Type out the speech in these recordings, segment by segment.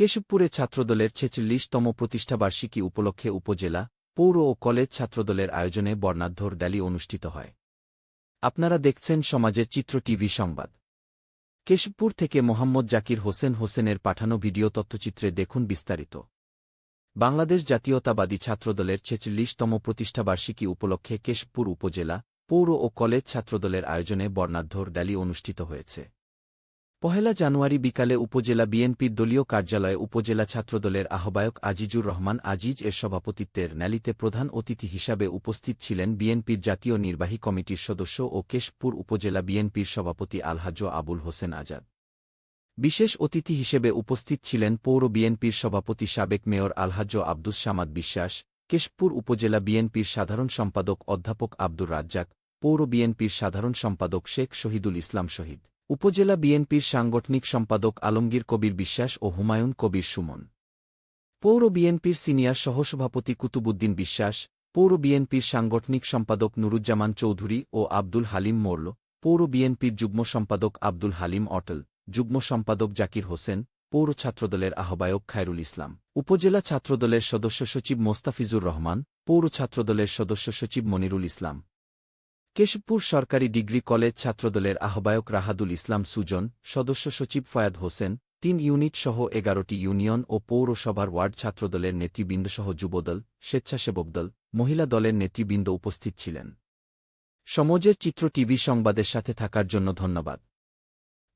কেশবপুরে ছাত্রদলের ছেচল্লিশতম প্রতিষ্ঠাবার্ষিকী উপলক্ষে উপজেলা, পৌর ও কলেজ ছাত্রদলের আয়োজনে বর্ণাঢ্যর র্যালি অনুষ্ঠিত হয়। আপনারা দেখছেন সমাজের চিত্র টিভি সংবাদ। কেশবপুর থেকে মোহাম্মদ জাকির হোসেন হোসেনের পাঠানো ভিডিও তথ্যচিত্রে দেখুন বিস্তারিত। বাংলাদেশ জাতীয়তাবাদী ছাত্রদলের ছেচল্লিশতম প্রতিষ্ঠাবার্ষিকী উপলক্ষে কেশবপুর উপজেলা, পৌর ও কলেজ ছাত্রদলের আয়োজনে বর্ণাঢ্যর র্যালি অনুষ্ঠিত হয়েছে। পহেলা জানুয়ারি বিকালে উপজেলা বিএনপির দলীয় কার্যালয়ে উপজেলা ছাত্রদলের আহ্বায়ক আজিজুর রহমান আজিজ এর সভাপতিত্বের র্যালিতে প্রধান অতিথি হিসাবে উপস্থিত ছিলেন বিএনপির জাতীয় নির্বাহী কমিটির সদস্য ও কেশপুর উপজেলা বিএনপির সভাপতি আলহাজ আবুল হোসেন আজাদ। বিশেষ অতিথি হিসেবে উপস্থিত ছিলেন পৌর বিএনপির সভাপতি সাবেক মেয়র আলহাজ আব্দুস সামাদ বিশ্বাস কেশপুর উপজেলা বিএনপির সাধারণ সম্পাদক অধ্যাপক আব্দুর রাজ্জাক, পৌর বিএনপির সাধারণ সম্পাদক শেখ শহীদুল ইসলাম শহীদ। উপজেলা বিএনপির সাংগঠনিক সম্পাদক আলমগীর কবির বিশ্বাস ও হুমায়ুন কবির সুমন। পৌর বিএনপির সিনিয়র সহসভাপতি কুতুবুদ্দিন বিশ্বাস, পৌর বিএনপির সাংগঠনিক সম্পাদক নুরুজ্জামান চৌধুরী ও আব্দুল হালিম মোরল, পৌর বিএনপির যুগ্ম সম্পাদক আব্দুল হালিম অটল, যুগ্ম সম্পাদক জাকির হোসেন, পৌর ছাত্রদলের আহ্বায়ক খায়রুল ইসলাম, উপজেলা ছাত্রদলের সদস্য সচিব মোস্তাফিজুর রহমান, পৌর ছাত্রদলের সদস্য সচিব মনিরুল ইসলাম। কেশবপুর সরকারি ডিগ্রি কলেজ ছাত্রদলের আহ্বায়ক রাহাদুল ইসলাম সুজন, সদস্য সচিব ফয়াদ হোসেন, তিন ইউনিট সহ এগারোটি ইউনিয়ন ও পৌরসভার ওয়ার্ড ছাত্রদলের নেতৃবৃন্দসহ যুবদল, স্বেচ্ছাসেবক দল, মহিলা দলের নেতৃবৃন্দ উপস্থিত ছিলেন। সমাজের চিত্র টিভি সংবাদের সাথে থাকার জন্য ধন্যবাদ।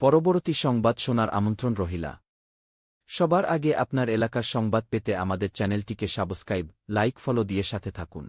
পরবর্তী সংবাদ শোনার আমন্ত্রণ রহিলা। সবার আগে আপনার এলাকার সংবাদ পেতে আমাদের চ্যানেলটিকে সাবস্ক্রাইব, লাইক, ফলো দিয়ে সাথে থাকুন।